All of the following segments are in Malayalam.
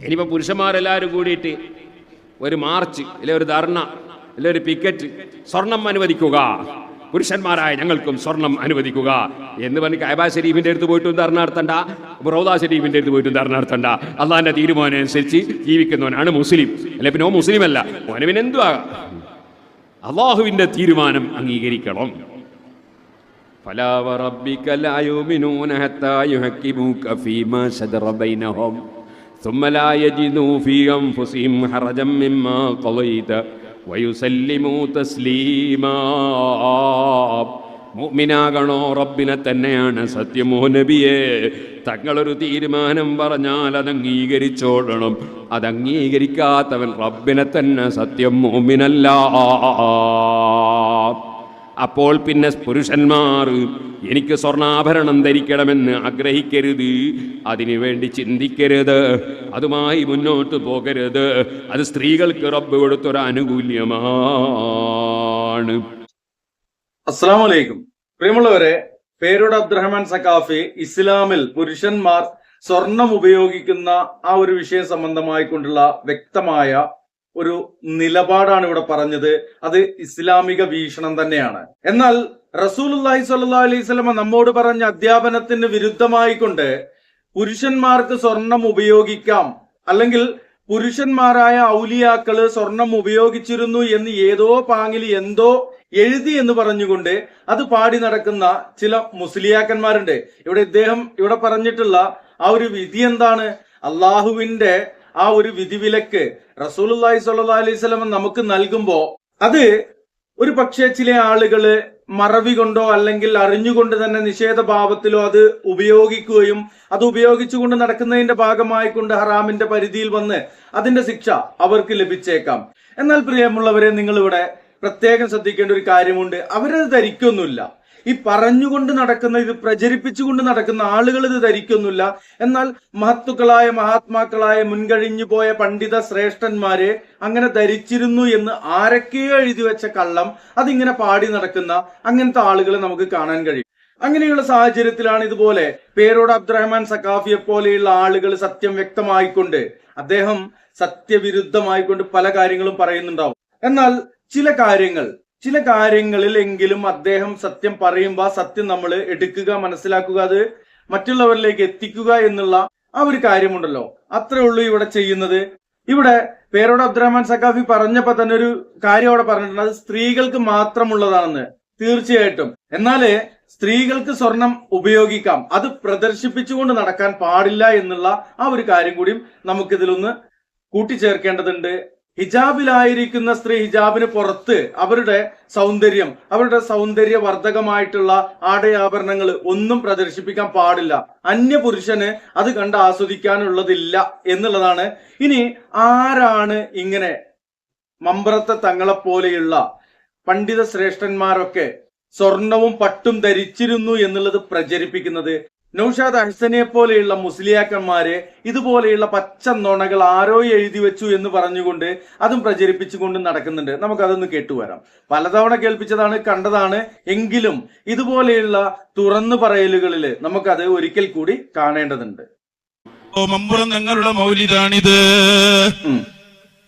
ഇനിയിപ്പോൾ പുരുഷന്മാരെല്ലാവരും കൂടിയിട്ട് ഒരു മാർച്ച് അല്ലെ ഒരു ധർണ അല്ലെ ഒരു പിക്കറ്റ് സ്വർണം അനുവദിക്കുക പുരുഷന്മാരായ ഞങ്ങൾക്കും സ്വർണം അനുവദിക്കുക എന്ന് പറഞ്ഞ് കൈബാ ഷരീഫിന്റെ അടുത്ത് പോയിട്ടും ധർണ നടത്തണ്ട റോദാ ഷരീഫിന്റെ അടുത്ത് പോയിട്ടും ധർണ നടത്തണ്ട അള്ളാന്റെ തീരുമാനം അനുസരിച്ച് ജീവിക്കുന്നവനാണ് മുസ്ലിം അല്ലെ പിന്നെ ഓ മുസ്ലിം അല്ല ഓന് പിന്നെ എന്തുവാ അള്ളാഹുവിന്റെ തീരുമാനം അംഗീകരിക്കണം فلا وربك لا يؤمنون حتى يحكموك فيما شجر بينهم ثم لا يجدوا في أنفسهم حرجا مما قضيت ويسلموا تسليما മുഅ്മിനാകണോ റബ്ബിനെ തന്നെയാണ് സത്യമോ നബിയെ തങ്ങളൊരു തീരുമാനം പറഞ്ഞാൽ അത് അംഗീകരിച്ചോളണം അത് അംഗീകരിക്കാത്തവൻ റബ്ബിനെ തന്നെ സത്യം മോമിനല്ല അപ്പോൾ പിന്നെ പുരുഷന്മാർ എനിക്ക് സ്വർണാഭരണം ധരിക്കണമെന്ന് ആഗ്രഹിക്കരുത്. അതിനുവേണ്ടി ചിന്തിക്കരുത്. അതുമായി മുന്നോട്ട് പോകരുത്. അത് സ്ത്രീകൾക്ക് റബ്ബ് കൊടുത്തൊരു അനുകൂല്യമാണ് അസ്സാം പ്രിയമുള്ളവരെ പേരോട് അബ്ദുറഹ്മാൻ സക്കാഫി ഇസ്ലാമിൽ പുരുഷന്മാർ സ്വർണം ഉപയോഗിക്കുന്ന ആ ഒരു വിഷയം സംബന്ധമായിക്കൊണ്ടുള്ള വ്യക്തമായ ഒരു നിലപാടാണ് ഇവിടെ പറഞ്ഞത്. അത് ഇസ്ലാമിക വീക്ഷണം തന്നെയാണ്. എന്നാൽ റസൂലുല്ലാഹി സ്വല്ലാ അലൈഹി നമ്മോട് പറഞ്ഞ അധ്യാപനത്തിന് വിരുദ്ധമായിക്കൊണ്ട് പുരുഷന്മാർക്ക് സ്വർണം ഉപയോഗിക്കാം അല്ലെങ്കിൽ പുരുഷന്മാരായ ഔലിയാക്കൾ സ്വർണം ഉപയോഗിച്ചിരുന്നു എന്ന് ഏതോ പാങ്ങിൽ എന്തോ എഴുതി എന്ന് പറഞ്ഞുകൊണ്ട് അത് പാടി നടക്കുന്ന ചില മുസ്ലിയാക്കന്മാരുണ്ട്. ഇവിടെ ഇദ്ദേഹം ഇവിടെ പറഞ്ഞിട്ടുള്ള ആ ഒരു വിധി എന്താണ്? അള്ളാഹുവിന്റെ ആ ഒരു വിധിവിലക്ക് റസൂലുള്ളാഹി സ്വല്ലല്ലാഹി അലൈഹി വസല്ലം നമുക്ക് നൽകുമ്പോൾ അത് ഒരു പക്ഷേ ചില ആളുകൾ മറവി കൊണ്ടോ അല്ലെങ്കിൽ അറിഞ്ഞുകൊണ്ട് തന്നെ നിഷേധ നിഷേധഭാവത്തിലോ അത് ഉപയോഗിക്കുകയും അത് ഉപയോഗിച്ചുകൊണ്ട് നടക്കുന്നതിന്റെ ഭാഗമായിക്കൊണ്ട് ഹറാമിന്റെ പരിധിയിൽ വന്ന് അതിന്റെ ശിക്ഷ അവർക്ക് ലഭിച്ചേക്കാം. എന്നാൽ പ്രിയമുള്ളവരെ നിങ്ങളിവിടെ പ്രത്യേകം ശ്രദ്ധിക്കേണ്ട ഒരു കാര്യമുണ്ട്. അവരത് ധരിക്കൊന്നുമില്ല. ഈ പറഞ്ഞുകൊണ്ട് നടക്കുന്ന ഇത് പ്രചരിപ്പിച്ചുകൊണ്ട് നടക്കുന്ന ആളുകൾ ഇത് ധരിക്കൊന്നുമില്ല എന്നാൽ മഹത്തുക്കളായ മഹാത്മാക്കളായ മുൻകഴിഞ്ഞു പോയ പണ്ഡിത ശ്രേഷ്ഠന്മാരെ അങ്ങനെ ധരിച്ചിരുന്നു എന്ന് ആരൊക്കെയോ എഴുതി വെച്ച കള്ളം അതിങ്ങനെ പാടി നടക്കുന്ന അങ്ങനത്തെ ആളുകളെ നമുക്ക് കാണാൻ കഴിയും. അങ്ങനെയുള്ള സാഹചര്യത്തിലാണ് ഇതുപോലെ പേരോട് അബ്ദുറഹ്മാൻ സക്കാഫിയെ പോലെയുള്ള ആളുകൾ സത്യം വ്യക്തമായിക്കൊണ്ട് അദ്ദേഹം സത്യവിരുദ്ധമായിക്കൊണ്ട് പല കാര്യങ്ങളും പറയുന്നുണ്ടാവും. എന്നാൽ ചില കാര്യങ്ങൾ ചില കാര്യങ്ങളിൽ എങ്കിലും അദ്ദേഹം സത്യം പറയുമ്പോൾ ആ സത്യം നമ്മൾ എടുക്കുക മനസ്സിലാക്കുക അത് മറ്റുള്ളവരിലേക്ക് എത്തിക്കുക എന്നുള്ള ആ ഒരു കാര്യമുണ്ടല്ലോ. അത്രേ ഉള്ളൂ ഇവിടെ ചെയ്യുന്നത്. ഇവിടെ പേരോട് അബ്ദുറഹ്മാൻ സഖാഫി പറഞ്ഞപ്പോ തന്നെ ഒരു കാര്യം അവിടെ പറഞ്ഞിട്ടുണ്ട്. അത് സ്ത്രീകൾക്ക് മാത്രമുള്ളതാണെന്ന് തീർച്ചയായിട്ടും. എന്നാലേ സ്ത്രീകൾക്ക് സ്വർണം ഉപയോഗിക്കാം. അത് പ്രദർശിപ്പിച്ചുകൊണ്ട് നടക്കാൻ പാടില്ല എന്നുള്ള ആ ഒരു കാര്യം കൂടിയും നമുക്കിതിലൊന്ന് കൂട്ടിച്ചേർക്കേണ്ടതുണ്ട്. ഹിജാബിലായിരിക്കുന്ന സ്ത്രീ ഹിജാബിന് പുറത്ത് അവരുടെ സൗന്ദര്യം അവരുടെ സൗന്ദര്യവർദ്ധകമായിട്ടുള്ള ആടയാഭരണങ്ങൾ ഒന്നും പ്രദർശിപ്പിക്കാൻ പാടില്ല. അന്യ പുരുഷന് അത് കണ്ട് ആസ്വദിക്കാനുള്ളതില്ല എന്നുള്ളതാണ്. ഇനി ആരാണ് ഇങ്ങനെ മമ്പ്രത്തെ തങ്ങളെപ്പോലെയുള്ള പണ്ഡിത ശ്രേഷ്ഠന്മാരൊക്കെ സ്വർണവും പട്ടും ധരിച്ചിരുന്നു എന്നുള്ളത് പ്രചരിപ്പിക്കുന്നത് നൌഷാദ് അഹ്സനെ പോലെയുള്ള മുസ്ലിയാക്കന്മാരെ ഇതുപോലെയുള്ള പച്ച നുണകൾ ആരോ എഴുതി വെച്ചു എന്ന് പറഞ്ഞുകൊണ്ട് അതും പ്രചരിപ്പിച്ചുകൊണ്ട് നടക്കുന്നുണ്ട്. നമുക്കതൊന്ന് കേട്ടുവരാം പലതവണ കേൾപ്പിച്ചതാണ് കണ്ടതാണ്. എങ്കിലും ഇതുപോലെയുള്ള തുറന്നു പറയലുകളിൽ നമുക്കത് ഒരിക്കൽ കൂടി കാണേണ്ടതുണ്ട്. ഓ മമ്പുറം നിങ്ങളുടെ മൗലിദാണിത് ഉം.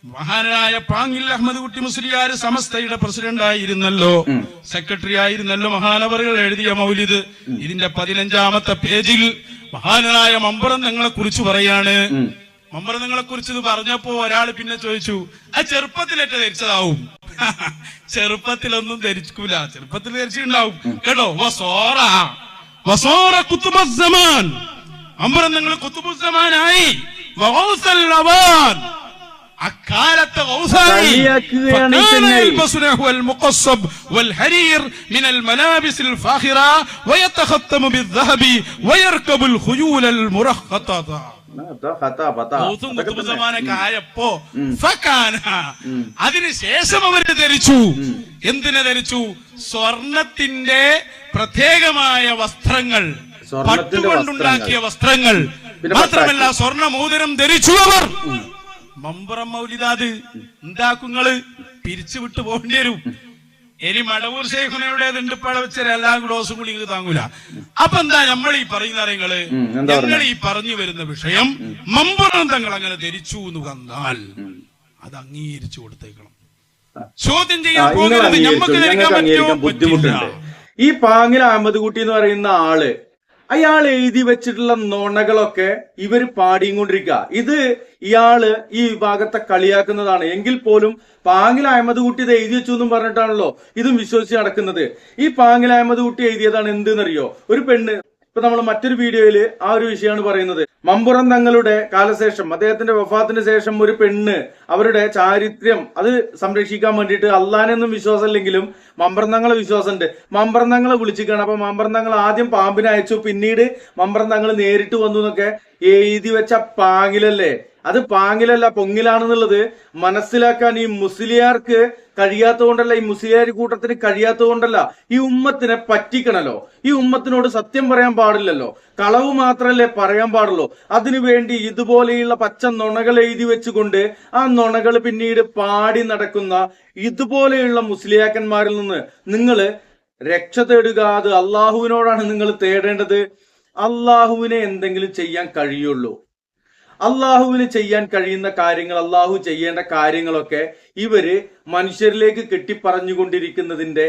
മഹാനായ പാങ്ങിൽ അഹമ്മദ് കുട്ടി മുസ്ലിയാർ സമസ്തയുടെ പ്രസിഡന്റ് ആയിരുന്നല്ലോ സെക്രട്ടറി ആയിരുന്നല്ലോ മഹാനവറുകൾ എഴുതിയ മൗലിദ്. ഇതിന്റെ പതിനഞ്ചാമത്തെ പേജിൽ മഹാനായ മമ്പറം നിങ്ങളെ കുറിച്ച് പറയാണ്. മമ്പറം നിങ്ങളെ കുറിച്ച് ഇത് പറഞ്ഞപ്പോ ഒരാൾ പിന്നെ ചോദിച്ചു ആ ചെറുപ്പത്തിലേറ്റ ധരിച്ചതാവും? ചെറുപ്പത്തിലൊന്നും ധരിക്കൂല. ചെറുപ്പത്തിൽ ധരിച്ചിട്ടുണ്ടാവും. കേട്ടോ? വസോറ. വസോറ കുത്തുബസ്സമാൻ മമ്പറം നിങ്ങൾ കുത്തുബുസ്സമാനായി വസല്ലവാൻ. അക്കാലത്തെ അതിനുശേഷം അവർ ധരിച്ചു. എന്തിനെ ധരിച്ചു? സ്വർണത്തിന്റെ പ്രത്യേകമായ വസ്ത്രങ്ങൾ. പട്ടുകൊണ്ടുണ്ടാക്കിയ വസ്ത്രങ്ങൾ. മാത്രമല്ല സ്വർണമോതിരം ധരിച്ചു അവർ. മമ്പുറം മൗലിദാത് ഉണ്ടാക്കുങ്ങൾ പിരിച്ചുവിട്ട് പോകേണ്ടി വരും. ഇനി മടവൂർ ശേഖനയുടേതുണ്ട് പഴ വെച്ചാൽ എല്ലാം ഡോസും കൂടി താങ്ങൂല. അപ്പൊ എന്താ നമ്മൾ ഈ പറയുന്ന അറിയങ്ങൾ ഞങ്ങൾ ഈ പറഞ്ഞു വരുന്ന വിഷയം മമ്പുറം തങ്ങൾ അങ്ങനെ ധരിച്ചു എന്ന് വന്നാൽ അത് അംഗീകരിച്ചു കൊടുത്തേക്കണം. ചോദ്യം ചെയ്യാൻ പോകുന്നത് പോകരുത് ഞമ്മക്ക് ധരിക്കാൻ പറ്റുമോ? ഈ പാങ്ങിൽ അഹമ്മദ് കുട്ടി എന്ന് പറയുന്ന ആൾ അയാൾ എഴുതി വെച്ചിട്ടുള്ള നുണകളൊക്കെ ഇവർ പാടിയും കൊണ്ടിരിക്കുക ഇത് ഇയാൾ ഈ വിഭാഗത്തെ കളിയാക്കുന്നതാണ്. എങ്കിൽ പോലും പാങ്ങിൽ അഹമ്മദ് കുട്ടി ഇത് എഴുതി വെച്ചു എന്നും പറഞ്ഞിട്ടാണല്ലോ ഇതും വിശ്വസിച്ച് നടക്കുന്നത്. ഈ പാങ്ങിൽ അഹമ്മദ് കുട്ടി എഴുതിയതാണ് എന്തെന്നറിയോ? ഒരു പെണ്ണ് ഇപ്പൊ നമ്മൾ മറ്റൊരു വീഡിയോയിൽ ആ ഒരു വിഷയമാണ് പറയുന്നത്. മമ്പുറം തങ്ങളുടെ കാലശേഷം അദ്ദേഹത്തിന്റെ വഫാത്തിന് ശേഷം ഒരു പെണ്ണ് അവരുടെ ചാരിത്രം അത് സംരക്ഷിക്കാൻ വേണ്ടിയിട്ട് അള്ളാനൊന്നും വിശ്വാസമില്ലെങ്കിലും മമ്പറം തങ്ങളെ വിശ്വാസമുണ്ട്. മമ്പറം തങ്ങളെ വിളിച്ചിക്കാണ് അപ്പൊ മമ്പറം തങ്ങൾ ആദ്യം പാമ്പിനെ അയച്ചു. പിന്നീട് മമ്പറം തങ്ങൾ നേരിട്ട് വന്നു എന്നൊക്കെ എഴുതി വെച്ച പാങ്ങിലല്ലേ? അത് പാങ്ങിലല്ല പൊങ്ങിലാണെന്നുള്ളത് മനസ്സിലാക്കാൻ ഈ മുസ്ലിയാർക്ക് കഴിയാത്തതുകൊണ്ടല്ല ഈ മുസ്ലിയാർ കൂട്ടത്തിന് കഴിയാത്തതുകൊണ്ടല്ല ഈ ഉമ്മത്തിനെ പറ്റിക്കണല്ലോ. ഈ ഉമ്മത്തിനോട് സത്യം പറയാൻ പാടില്ലല്ലോ. കളവ് മാത്രമല്ലേ പറയാൻ പാടുള്ളൂ. അതിനുവേണ്ടി ഇതുപോലെയുള്ള പച്ച നുണകൾ എഴുതി വെച്ചുകൊണ്ട് ആ നുണകൾ പിന്നീട് പാടി നടക്കുന്ന ഇതുപോലെയുള്ള മുസ്ലിയാക്കന്മാരിൽ നിന്ന് നിങ്ങൾ രക്ഷ തേടുക. അത് അള്ളാഹുവിനോടാണ് നിങ്ങൾ തേടേണ്ടത്. അള്ളാഹുവിനെ എന്തെങ്കിലും ചെയ്യാൻ കഴിയുള്ളൂ. അള്ളാഹുവിന് ചെയ്യാൻ കഴിയുന്ന കാര്യങ്ങൾ അള്ളാഹു ചെയ്യേണ്ട കാര്യങ്ങളൊക്കെ ഇവർ മനുഷ്യരിലേക്ക് കെട്ടിപ്പറഞ്ഞുകൊണ്ടിരിക്കുന്നതിന്റെ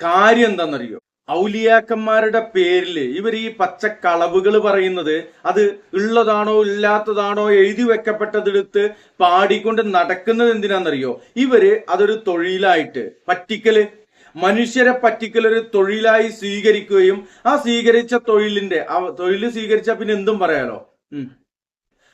കാര്യം എന്താണെന്നറിയോ? ഔലിയാക്കന്മാരുടെ പേരിൽ ഇവർ ഈ പച്ച കളവുകൾ പറയുന്നത് അത് ഉള്ളതാണോ ഇല്ലാത്തതാണോ എഴുതി വെക്കപ്പെട്ടതെടുത്ത് പാടിക്കൊണ്ട് നടക്കുന്നത് എന്തിനാണെന്നറിയോ? ഇവർ അതൊരു തൊഴിലായിട്ട് പറ്റിക്കൽ മനുഷ്യരെ പറ്റിക്കൽ ഒരു തൊഴിലായി സ്വീകരിക്കുകയും ആ സ്വീകരിച്ച തൊഴിലിന്റെ ആ തൊഴിൽ സ്വീകരിച്ച പിന്നെ എന്തും പറയാലോ?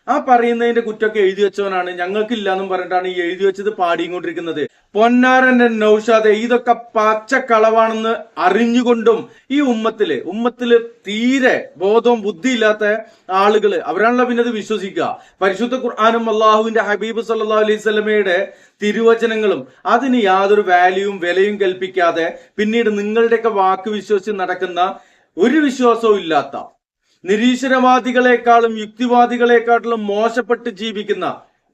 ആ പറയുന്നതിന്റെ കുറ്റമൊക്കെ എഴുതി വെച്ചവനാണ്. ഞങ്ങൾക്കില്ല എന്നും പറഞ്ഞിട്ടാണ് ഈ എഴുതി വെച്ചത് പാടിയും കൊണ്ടിരിക്കുന്നത് പൊന്നാരന്റെ നൌഷാദെ ഇതൊക്കെ പച്ചക്കളവാണെന്ന് അറിഞ്ഞുകൊണ്ടും ഈ ഉമ്മത്തിൽ ഉമ്മത്തിൽ തീരെ ബോധവും ബുദ്ധിയില്ലാത്ത ആളുകൾ അവരാണല്ലോ പിന്നെ അത് വിശ്വസിക്കുക. പരിശുദ്ധ ഖുർആാനും അള്ളാഹുവിന്റെ ഹബീബ് സല്ലാ അലൈഹി തിരുവചനങ്ങളും അതിന് യാതൊരു വാല്യൂവും വിലയും കൽപ്പിക്കാതെ പിന്നീട് നിങ്ങളുടെയൊക്കെ വാക്ക് വിശ്വസിച്ച് നടക്കുന്ന ഒരു വിശ്വാസവും ഇല്ലാത്ത നിരീശ്വരവാദികളെക്കാളും യുക്തിവാദികളെക്കാട്ടിലും മോശപ്പെട്ട് ജീവിക്കുന്ന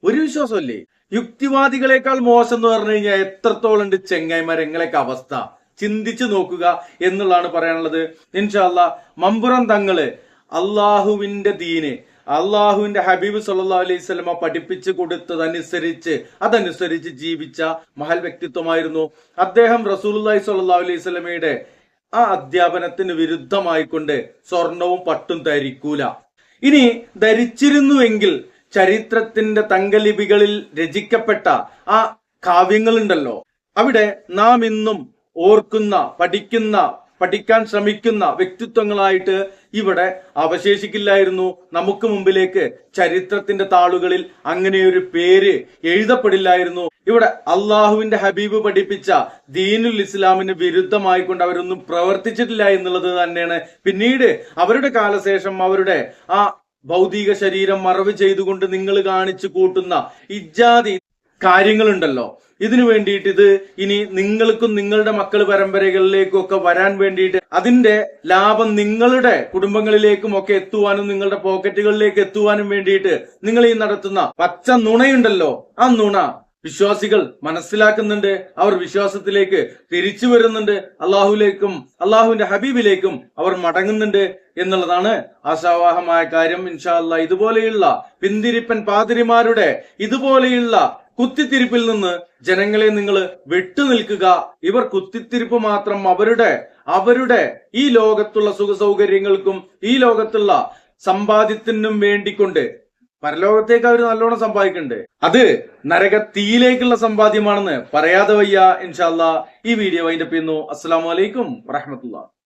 ഒരു വിശ്വാസമല്ലേ? യുക്തിവാദികളെക്കാൾ മോശം എന്ന് പറഞ്ഞു കഴിഞ്ഞാൽ എത്രത്തോളം ഉണ്ട് ചെങ്ങായിമാർ എങ്ങളെയൊക്കെ അവസ്ഥ. ചിന്തിച്ചു നോക്കുക എന്നുള്ളതാണ് പറയാനുള്ളത്. ഇൻഷാല്ല മമ്പുറം തങ്ങൾ അള്ളാഹുവിന്റെ ദീന് അള്ളാഹുവിന്റെ ഹബീബ് സല്ലാ അലൈഹി സ്വലമ പഠിപ്പിച്ചു കൊടുത്തതനുസരിച്ച് അതനുസരിച്ച് ജീവിച്ച മഹൽ വ്യക്തിത്വമായിരുന്നു. അദ്ദേഹം റസൂലുല്ലാഹി സ്വല്ലാ അലൈഹി സ്വലമയുടെ ആ അധ്യാപനത്തിന് വിരുദ്ധമായിക്കൊണ്ട് സ്വർണവും പട്ടും ധരിക്കൂല. ഇനി ധരിച്ചിരുന്നുവെങ്കിൽ ചരിത്രത്തിന്റെ തങ്കലിപികളിൽ രചിക്കപ്പെട്ട ആ കാവ്യങ്ങളുണ്ടല്ലോ. അവിടെ നാം ഇന്നും ഓർക്കുന്ന പഠിക്കുന്ന പഠിക്കാൻ ശ്രമിക്കുന്ന വ്യക്തിത്വങ്ങളായിട്ട് ഇവിടെ അവശേഷിക്കില്ലായിരുന്നു. നമുക്ക് മുമ്പിലേക്ക് ചരിത്രത്തിന്റെ താളുകളിൽ അങ്ങനെയൊരു പേര് എഴുതപ്പെടില്ലായിരുന്നു. ഇവിടെ അള്ളാഹുവിന്റെ ഹബീബ് പഠിപ്പിച്ച ദീനുൽ ഇസ്ലാമിന് വിരുദ്ധമായിക്കൊണ്ട് അവരൊന്നും പ്രവർത്തിച്ചിട്ടില്ല എന്നുള്ളത് തന്നെയാണ്. പിന്നീട് അവരുടെ കാലശേഷം അവരുടെ ആ ഭൗതിക ശരീരം മറവ് ചെയ്തുകൊണ്ട് നിങ്ങൾ കാണിച്ചു കൂട്ടുന്ന ഇജാതി കാര്യങ്ങളുണ്ടല്ലോ. ഇതിനു വേണ്ടിയിട്ട് ഇത് ഇനി നിങ്ങൾക്കും നിങ്ങളുടെ മക്കൾ പരമ്പരകളിലേക്കും ഒക്കെ വരാൻ വേണ്ടിയിട്ട് അതിന്റെ ലാഭം നിങ്ങളുടെ കുടുംബങ്ങളിലേക്കും ഒക്കെ എത്തുവാനും നിങ്ങളുടെ പോക്കറ്റുകളിലേക്ക് എത്തുവാനും വേണ്ടിയിട്ട് നിങ്ങൾ ഈ നടത്തുന്ന പച്ച നുണയുണ്ടല്ലോ. ആ നുണ വിശ്വാസികൾ മനസ്സിലാക്കുന്നുണ്ട് അവർ വിശ്വാസത്തിലേക്ക് തിരിച്ചു വരുന്നുണ്ട്. അള്ളാഹുലേക്കും അള്ളാഹുവിന്റെ ഹബീബിലേക്കും അവർ മടങ്ങുന്നുണ്ട് എന്നുള്ളതാണ് ആശാവാഹമായ കാര്യം. ഇൻഷാ അല്ല ഇതുപോലെയുള്ള പിന്തിരിപ്പൻ പാതിരിമാരുടെ ഇതുപോലെയുള്ള കുത്തിത്തിരിപ്പിൽ നിന്ന് ജനങ്ങളെ നിങ്ങൾ വിട്ടുനിൽക്കുക ഇവർ കുത്തിത്തിരിപ്പ് മാത്രം അവരുടെ അവരുടെ ഈ ലോകത്തുള്ള സുഖ സൗകര്യങ്ങൾക്കും ഈ ലോകത്തുള്ള സമ്പാദ്യത്തിനും വേണ്ടിക്കൊണ്ട് പരലോകത്തേക്ക് അവർ നല്ലോണം സമ്പാദിക്കണ്ടേ. അത് നരകത്തിയിലേക്കുള്ള സമ്പാദ്യമാണെന്ന് പറയാതെ വയ്യ ഇൻഷാല്ല ഈ വീഡിയോ അതിന്റെ ചെയ്യുന്നു. അസ്സാം വലൈക്കും വറഹമത്തുള്ള